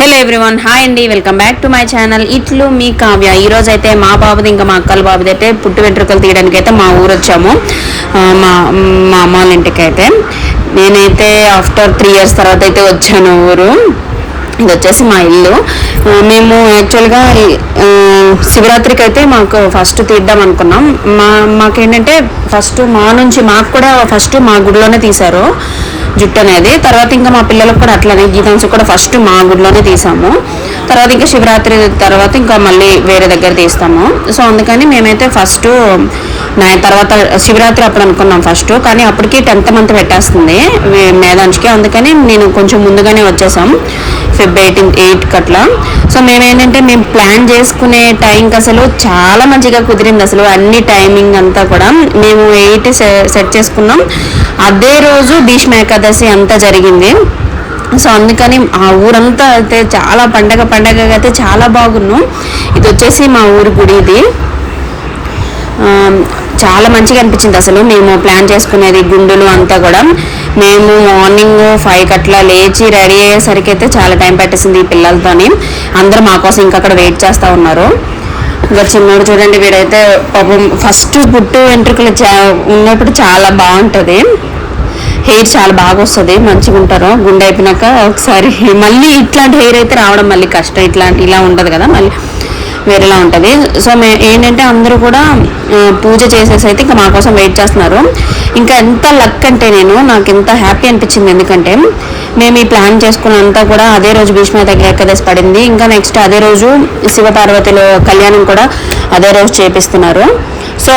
Hello everyone hi అండి welcome back to my channel ఇట్లు మీ కావ్య. ఈ అయితే మా బాబుది ఇంకా మా అక్కల బాబుది అయితే పుట్టు వెంట్రుకలు తీయడానికి అయితే మా ఊరు వచ్చాము మా మా అమ్మ వాళ్ళ ఇంటికి అయితే. నేనైతే ఆఫ్టర్ త్రీ ఇయర్స్ తర్వాత అయితే వచ్చాను ఊరు. ఇది వచ్చేసి మా ఇల్లు. మేము యాక్చువల్గా శివరాత్రికి అయితే మాకు ఫస్ట్ తీద్దాం అనుకున్నాం. మా మాకేంటంటే ఫస్ట్ మా నుంచి మాకు కూడా ఫస్ట్ మా గుడిలోనే తీశారు. జుట్టు అనేది తర్వాత ఇంకా మా పిల్లలకు కూడా అట్లనే గీతాంశ కూడా ఫస్ట్ మా గుడిలోనే తీసాము. తర్వాత ఇంకా శివరాత్రి తర్వాత ఇంకా మళ్ళీ వేరే దగ్గర తీస్తాము. సో అందుకని మేమైతే ఫస్ట్ నా తర్వాత శివరాత్రి అప్పుడు అనుకున్నాం ఫస్ట్ కానీ అప్పటికి టెన్త్ మంత్ పెట్టేస్తుంది. వే- అందుకని నేను కొంచెం ముందుగానే వచ్చేసాం. ఫిబ్ ఎయిటీన్ ఎయిట్కి అట్లా సో మేమేంటంటే మేము ప్లాన్ చేసుకునే టైంకి అసలు చాలా మంచిగా కుదిరింది అసలు. అన్ని టైమింగ్ అంతా కూడా. మేము ఎయిట్ సెట్ చేసుకున్నాం. అదే రోజు భీష్మ ఏకాదశి అంతా జరిగింది. సో అందుకని ఆ ఊరంతా అయితే చాలా పండగ పండగగా అయితే చాలా బాగున్నాం. ఇది వచ్చేసి మా ఊరి గుడి ఇది. చాలా మంచిగా అనిపించింది అసలు. మేము ప్లాన్ చేసుకునేది గుండులు అంతా కూడా. మేము మార్నింగ్ ఫైవ్ అట్లా లేచి రెడీ అయ్యేసరికి అయితే చాలా టైం పట్టేసింది ఈ పిల్లలతోని. అందరూ మా కోసం ఇంకా అక్కడ వెయిట్ చేస్తూ ఉన్నారు. ఇంకా చిన్నోడు చూడండి వీడైతే పాపం ఫస్ట్ పుట్టు వెంట్రుకలు చా ఉన్నప్పుడు చాలా బాగుంటుంది. హెయిర్ చాలా బాగా వస్తుంది మంచిగా ఉంటారు. గుండె అయిపోయినాక ఒకసారి మళ్ళీ ఇట్లాంటి హెయిర్ అయితే రావడం మళ్ళీ కష్టం. ఇట్లాంటి ఇలా ఉంటుంది కదా మళ్ళీ. వేరేలా ఉంటుంది. సో మే ఏంటంటే అందరూ కూడా పూజ చేసేసి అయితే ఇంకా మా కోసం వెయిట్ చేస్తున్నారు. ఇంకా ఎంత లక్ అంటే నేను నాకు ఎంత హ్యాపీ అనిపించింది ఎందుకంటే మేము ఈ ప్లాన్ చేసుకున్నంతా కూడా అదే రోజు భీష్మ దగ్గర పడింది. ఇంకా నెక్స్ట్ అదే రోజు శివపార్వతిలో కళ్యాణం కూడా అదే రోజు చేపిస్తున్నారు. సో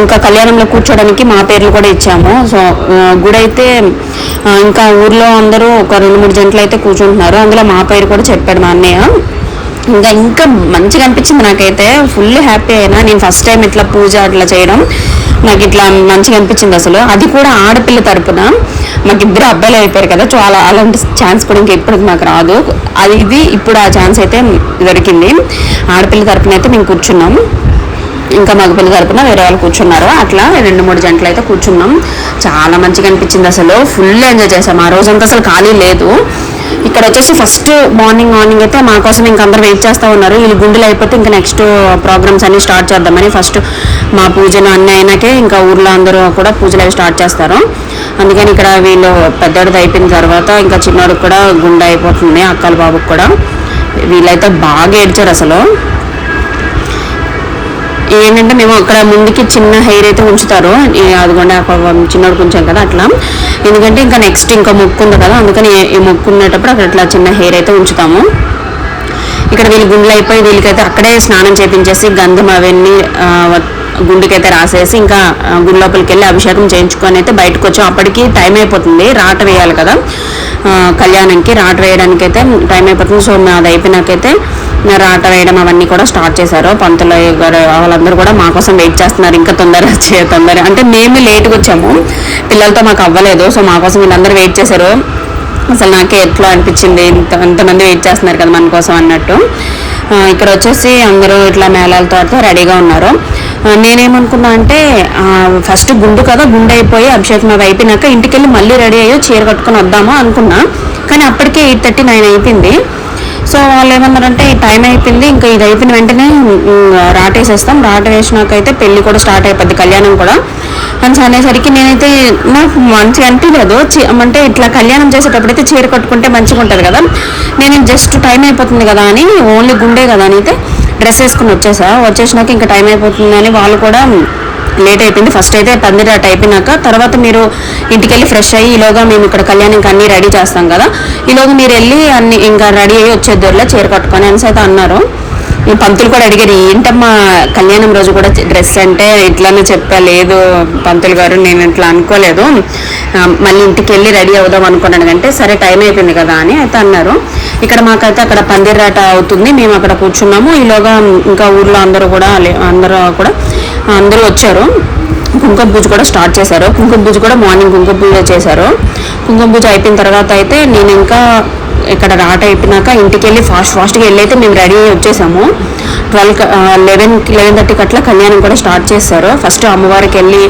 ఇంకా కళ్యాణంలో కూర్చోడానికి మా పేర్లు కూడా ఇచ్చాము. సో గుడి అయితే ఇంకా ఊర్లో అందరూ ఒక రెండు మూడు జంటలు అయితే కూర్చుంటున్నారు. అందులో మా పేరు కూడా చెప్పాడు మా అన్నయ్య. ఇంకా ఇంకా మంచిగా అనిపించింది నాకైతే. ఫుల్ హ్యాపీ అయినా. నేను ఫస్ట్ టైం ఇట్లా పూజ అట్లా చేయడం నాకు ఇట్లా మంచిగా అనిపించింది అసలు. అది కూడా ఆడపిల్ల తరపున. మాకు ఇద్దరు అబ్బాయిలు అయిపోయారు కదా. చాలా అలాంటి ఛాన్స్ కూడా ఇంకా ఇప్పుడు నాకు రాదు. అది ఇది ఇప్పుడు ఆ ఛాన్స్ అయితే దొరికింది. ఆడపిల్ల తరపున అయితే మేము కూర్చున్నాం ఇంకా మగపిల్ల తరపున వేరే వాళ్ళు కూర్చున్నారు. అట్లా రెండు మూడు జంటలు అయితే కూర్చున్నాం. చాలా మంచిగా అనిపించింది అసలు. ఫుల్ ఎంజాయ్ చేసాం ఆ రోజంతా అసలు ఖాళీ లేదు. ఇక్కడ వచ్చేసి ఫస్ట్ మార్నింగ్ మార్నింగ్ అయితే మా కోసం ఇంక అందరు వెయిట్ చేస్తూ ఉన్నారు. వీళ్ళు గుండెలు అయిపోతే ఇంకా నెక్స్ట్ ప్రోగ్రామ్స్ అన్ని స్టార్ట్ చేద్దామని ఫస్ట్ మా పూజలు అన్నీ అయినాకే ఇంకా ఊర్లో అందరూ కూడా పూజలు అవి స్టార్ట్ చేస్తారు. అందుకని ఇక్కడ వీళ్ళు పెద్దోడిది అయిపోయిన తర్వాత ఇంకా చిన్నోడికి కూడా గుండె అయిపోతుంది అక్కల బాబుకి కూడా. వీళ్ళైతే బాగా ఏడ్చారు అసలు. ఏంటంటే మేము అక్కడ ముందుకి చిన్న హెయిర్ అయితే ఉంచుతారు. అదిగోండి చిన్నోడు కొంచెం కదా అట్లా. ఎందుకంటే ఇంకా నెక్స్ట్ ఇంకా మొక్కు ఉంది కదా అందుకని ఈ- మొక్కు అక్కడ అట్లా చిన్న హెయిర్ అయితే ఉంచుతాము. ఇక్కడ వీళ్ళు గుండెలు అయిపోయి వీళ్ళకైతే అక్కడే స్నానం చేపించేసి గంధం అవన్నీ గుండెకైతే రాసేసి ఇంకా గుడి లోపలికి వెళ్ళి అభిషేకం చేయించుకొని అయితే బయటకు వచ్చాం. అప్పటికి టైం అయిపోతుంది. రాట వేయాలి కదా. కళ్యాణంకి రాట వేయడానికైతే టైం అయిపోతుంది. సో అది అయిపోయినాకైతే రాట వేయడం అవన్నీ కూడా స్టార్ట్ చేశారు. పంతులు గారు వాళ్ళందరూ కూడా మా కోసం వెయిట్ చేస్తున్నారు. ఇంకా తొందరగా చే తొందర. అంటే మేము లేట్గా వచ్చాము. పిల్లలతో మాకు అవ్వలేదు. సో మా కోసం వీళ్ళందరూ వెయిట్ చేశారు. అసలు నాకే ఎట్లా అనిపించింది? ఇంత ఇంతమంది వెయిట్ చేస్తున్నారు కదా మన కోసం అన్నట్టు. ఇక్కడ వచ్చేసి అందరూ ఇట్లా మేళాలతో అయితే రెడీగా ఉన్నారు. నేనేమనుకున్నా అంటే ఫస్ట్ గుండు కదా గుండు అయిపోయి అభిషేకం అవి అయిపోయినాక ఇంటికి వెళ్ళి మళ్ళీ రెడీ అయ్యి చీర కట్టుకొని వద్దామా అనుకున్నా. కానీ అప్పటికే ఎయిట్ థర్టీ నైన్ అయిపోయింది. సో వాళ్ళు ఏమన్నారంటే టైం అయిపోయింది ఇంకా ఇది అయిపోయిన వెంటనే రాటేసేస్తాం. రాట వేసినాకైతే పెళ్ళి కూడా స్టార్ట్ అయిపోద్ది కళ్యాణం కూడా. అని అనేసరికి నేనైతే నాకు మంచి అనిపించదు అంటే ఇట్లా కళ్యాణం చేసేటప్పుడైతే చీర కట్టుకుంటే మంచిగా ఉంటుంది కదా. నేను జస్ట్ టైం అయిపోతుంది కదా అని ఓన్లీ గుండే కదా అని అయితే డ్రెస్ వేసుకుని వచ్చేసా. వచ్చేసినాక ఇంకా టైం అయిపోతుంది అని వాళ్ళు కూడా లేట్ అయిపోయింది. ఫస్ట్ అయితే పందిరాట అయిపోయినాక తర్వాత మీరు ఇంటికి వెళ్ళి ఫ్రెష్ అయ్యి ఈలోగా మేము ఇక్కడ కళ్యాణంకి అన్ని రెడీ చేస్తాం కదా. ఈలోగా మీరు వెళ్ళి అన్ని ఇంకా రెడీ అయ్యి వచ్చేద్దరులో చీర కట్టుకొని అనేసి అయితే అన్నారు. పంతులు కూడా అడిగారు ఏంటమ్మా కళ్యాణం రోజు కూడా డ్రెస్ అంటే ఇట్లానే చెప్పా లేదు పంతులు గారు నేను ఇట్లా అనుకోలేదు. మళ్ళీ ఇంటికి వెళ్ళి రెడీ అవుదాం అనుకున్నాను అంటే సరే టైం అయిపోయింది కదా అని అయితే అన్నారు. ఇక్కడ మాకైతే అక్కడ పందిరాట అవుతుంది మేము అక్కడ కూర్చున్నాము. ఈలోగా ఇంకా ఊర్లో అందరూ కూడా అందరూ కూడా అందరూ వచ్చారు. కుంకుమ పూజ కూడా స్టార్ట్ చేశారు. కుంకుమ పూజ కూడా మార్నింగ్ కుంకుమ పూజ చేశారు. కుంకుమ పూజ అయిపోయిన తర్వాత అయితే నేను ఇంకా ఇక్కడ రాట అయిపోయినాక ఇంటికి వెళ్ళి ఫాస్ట్ ఫాస్ట్గా వెళ్ళి అయితే మేము రెడీ అయ్యి వచ్చేసాము. ట్వెల్వ్ లెవెన్ లెవెన్ థర్టీకి అట్లా కళ్యాణం కూడా స్టార్ట్ చేస్తారు ఫస్ట్ అమ్మవారికి వెళ్ళి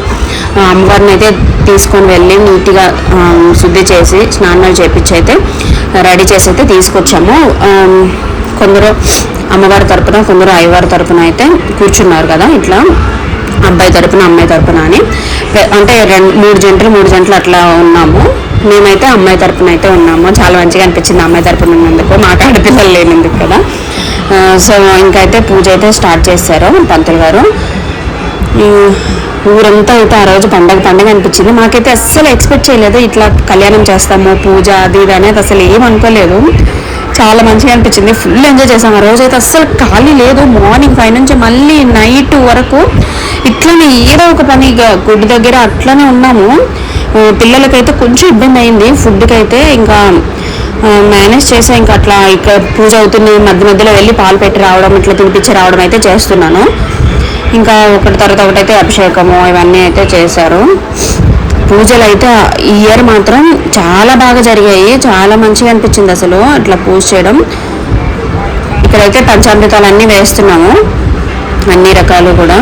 అమ్మవారిని అయితే తీసుకొని వెళ్ళి నీట్గా శుద్ధి చేసి స్నానాలు చేపించి అయితే రెడీ చేసి అయితే తీసుకొచ్చాము. కొందరు అమ్మవారి తరపున కొందరు అయ్యవారి తరపున అయితే కూర్చున్నారు కదా ఇట్లా. అబ్బాయి తరపున అమ్మాయి తరపున అని. అంటే రెండు మూడు జంటలు మూడు జంటలు అట్లా ఉన్నాము. మేమైతే అమ్మాయి తరపున అయితే ఉన్నాము. చాలా మంచిగా అనిపించింది అమ్మాయి తరపున ఉన్నందుకు. మాకు ఆడపిల్లలు లేనందుకు కదా. సో సో ఇంకైతే పూజ అయితే స్టార్ట్ చేశారు పంతులు గారు. ఊరంతా అయితే ఆ రోజు పండగ పండగ అనిపించింది. మాకైతే అస్సలు ఎక్స్పెక్ట్ చేయలేదు ఇట్లా కళ్యాణం చేస్తాము పూజ అది ఇది అనేది అసలు ఏం అనుకోలేదు. చాలా మంచిగా అనిపించింది. ఫుల్ ఎంజాయ్ చేసాం ఆ రోజు అయితే అస్సలు ఖాళీ లేదు. మార్నింగ్ ఫైవ్ నుంచి మళ్ళీ నైట్ వరకు ఇట్లనే ఏదో ఒక పని ఇక గుడి దగ్గర అట్లనే ఉన్నాము. పిల్లలకైతే కొంచెం ఇబ్బంది అయింది. ఫుడ్కి అయితే ఇంకా మేనేజ్ చేసా ఇంకా అట్లా ఇక్కడ పూజ అవుతుంది. మధ్య మధ్యలో వెళ్ళి పాలు పెట్టి రావడం ఇట్లా తినిపించి రావడం అయితే చేస్తున్నాను. ఇంకా ఒకటి తర్వాత ఒకటి అయితే అభిషేకము ఇవన్నీ అయితే చేశారు. పూజలు అయితే ఈ ఇయర్ మాత్రం చాలా బాగా జరిగాయి. చాలా మంచిగా అనిపించింది అసలు అట్లా పూజ చేయడం. ఇక్కడైతే పంచామృతాలు అన్నీ వేస్తున్నాము. అన్ని రకాలు కూడా.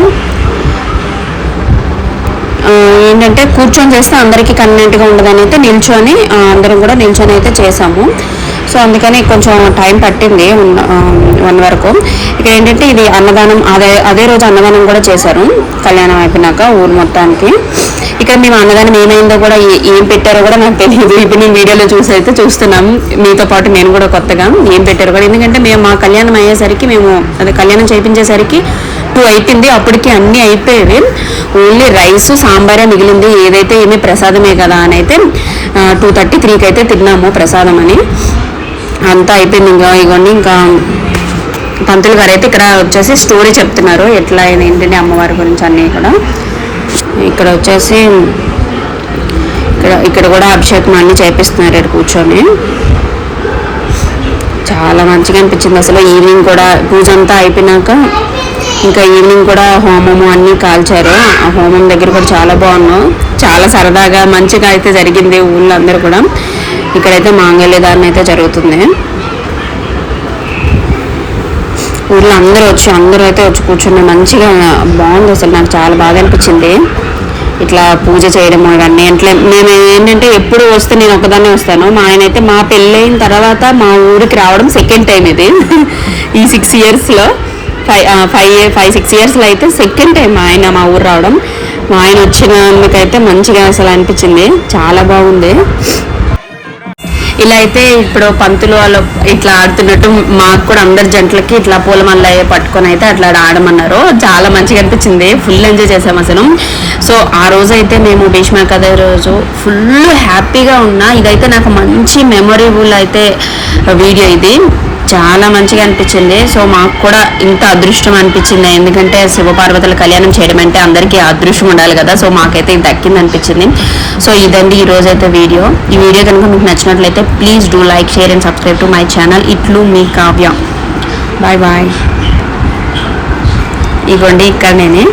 ఏంటంటే కూర్చొని చేస్తే అందరికీ కన్వీనెంట్గా ఉండదని అయితే నిల్చొని అందరం కూడా నిల్చొని అయితే చేసాము. సో అందుకని కొంచెం టైం పట్టింది వన్ వరకు. ఇక్కడ ఏంటంటే ఇది అన్నదానం అదే అదే రోజు అన్నదానం కూడా చేశారు కళ్యాణం అయిపోయినాక ఊరు మొత్తానికి. ఇక్కడ మేము అన్నదానం ఏమైందో కూడా ఏ- ఏం పెట్టారో కూడా నాకు తెలియదు. ఇప్పుడు నేను వీడియోలో చూసి అయితే చూస్తున్నాం. మీతో పాటు నేను కూడా కొత్తగా ఏం పెట్టారు కూడా. ఎందుకంటే మేము మా కళ్యాణం అయ్యేసరికి మేము అదే కళ్యాణం చేయించేసరికి టూ అయిపోయింది. అప్పటికి అన్నీ అయిపోయేవి. ఓన్లీ రైస్ సాంబారే మిగిలింది. ఏదైతే ఏమీ ప్రసాదమే కదా అని అయితే టూ థర్టీ త్రీకి అయితే తిన్నాము ప్రసాదం అని. అంతా అయిపోయింది ఇంకా ఇవన్నీ ఇంకా పంతులు గారు అయితే ఇక్కడ వచ్చేసి స్టోరీ చెప్తున్నారు. ఎట్లా ఏంటంటే అమ్మవారి గురించి అన్నీ కూడా. ఇక్కడ వచ్చేసి ఇక్కడ ఇక్కడ కూడా అభిషేకం అన్నీ చేపిస్తున్నారు ఇక్కడ కూర్చొని. చాలా మంచిగా అనిపించింది అసలు. ఈవినింగ్ కూడా పూజ అంతా అయిపోయినాక ఇంకా ఈవినింగ్ కూడా హోమము అన్నీ కాల్చారు. ఆ హోమం దగ్గర కూడా చాలా బాగున్నాం. చాలా సరదాగా మంచిగా అయితే జరిగింది ఊళ్ళో అందరూ కూడా. ఇక్కడైతే మాంగళ్య అయితే జరుగుతుంది. ఊర్లో అందరూ వచ్చి అందరూ అయితే వచ్చి కూర్చుని మంచిగా బాగుంది అసలు. నాకు చాలా బాగా అనిపించింది. ఇట్లా పూజ చేయడము ఇవన్నీ. అట్లా మేము ఏంటంటే ఎప్పుడు వస్తే నేను ఒకదాన్నే వస్తాను. మా ఆయన అయితే మా పెళ్ళైన తర్వాత మా ఊరికి రావడం సెకండ్ టైం ఇది. ఈ సిక్స్ ఇయర్స్లో ఫైవ్ ఫైవ్ ఫైవ్ సిక్స్ ఇయర్స్లో అయితే సెకండ్ టైం మా ఆయన మా ఊరు రావడం. మా ఆయన వచ్చినందుకైతే మంచిగా అసలు అనిపించింది. చాలా బాగుంది. ఇలా అయితే ఇప్పుడు పంతులు వాళ్ళు ఇట్లా ఆడుతున్నట్టు మాకు కూడా అందరి జంటలకి ఇట్లా పూలమల్ల పట్టుకొని అయితే అట్లా ఆడమన్నారు. చాలా మంచిగా అనిపించింది. ఫుల్ ఎంజాయ్ చేసాం అసలు. సో ఆ రోజు అయితే మేము భీష్మ కథ రోజు ఫుల్ హ్యాపీగా ఉన్నా. ఇదైతే నాకు మంచి మెమొరబుల్ అయితే వీడియో ఇది. చాలా మంచిగా అనిపించింది. సో మాకు కూడా ఇంత అదృష్టం అనిపించింది. ఎందుకంటే శివపార్వతుల కళ్యాణం చేయడం అంటే అందరికీ అదృష్టం ఉండాలి కదా. సో మాకైతే ఇది దక్కింది అనిపించింది. సో ఇదండి ఈ అయితే వీడియో. ఈ వీడియో కనుక మీకు నచ్చినట్లయితే please do like share and subscribe to my channel ఇట్లు మీ కావ్య. బాయ్ బాయ్ ఇగోండి ఇక్కడ నేనే.